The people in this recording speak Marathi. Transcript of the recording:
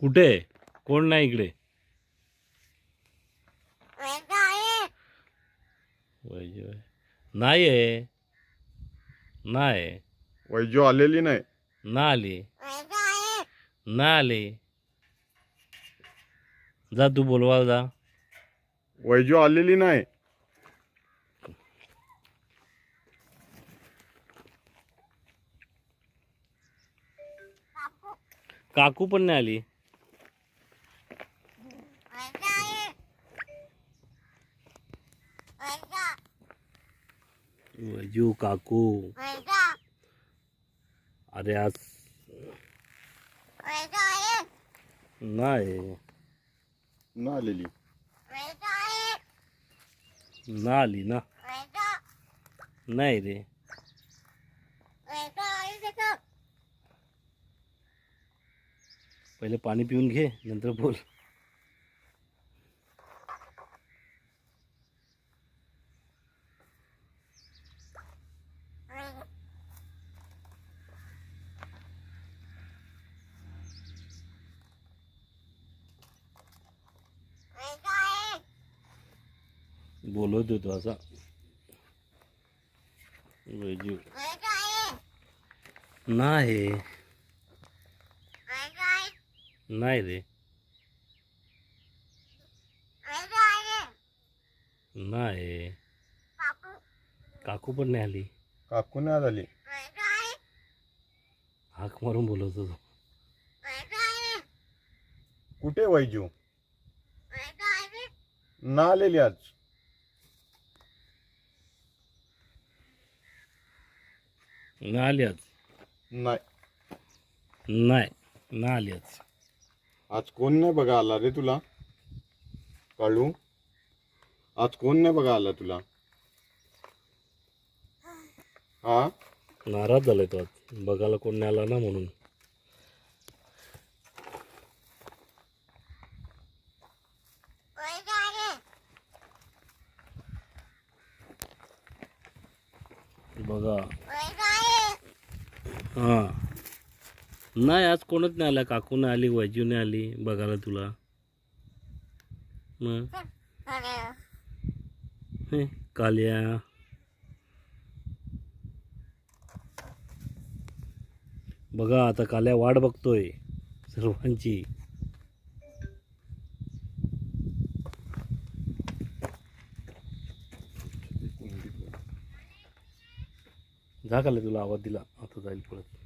कुठे कोण नाही इकडे. आहे. नाही आहे. नाही वैजू आलेली नाही. ना आली. ना आली. जा तू बोलवा जा. वैजू आलेली नाही. काकू पण नाही आली. वैजू काकू अरे आज नाही ना आलेली ना आली ना नाही रे पहिले पाणी पिऊन घे नंतर बोल बोलत होतो असा. वैजू. नाही. नाही रे. नाही. काकू पण नाही आली. काकू नाही आली. हाक मारून बोलत होतो. कुठे वैजू? ना आलेली आज. ना आली आज नाही. नाही ना आली आज आज कोण नाही बघा आला रे तुला? काळू? आज कोण नाही बघा आला तुला? हा? नाराज झालाय तो आज. बघायला कोण नाही आला ना म्हणून. बघा. हां. नाही आज कोणच नाही आला. काकू नाही आली वैजूने नाही आली. बघायला तुला. मग? काल्या कालिया. बघा आता काल्या वाट बघतोय सर्वांची. जा काल्या तुला आवाज दिला आता जाईल परत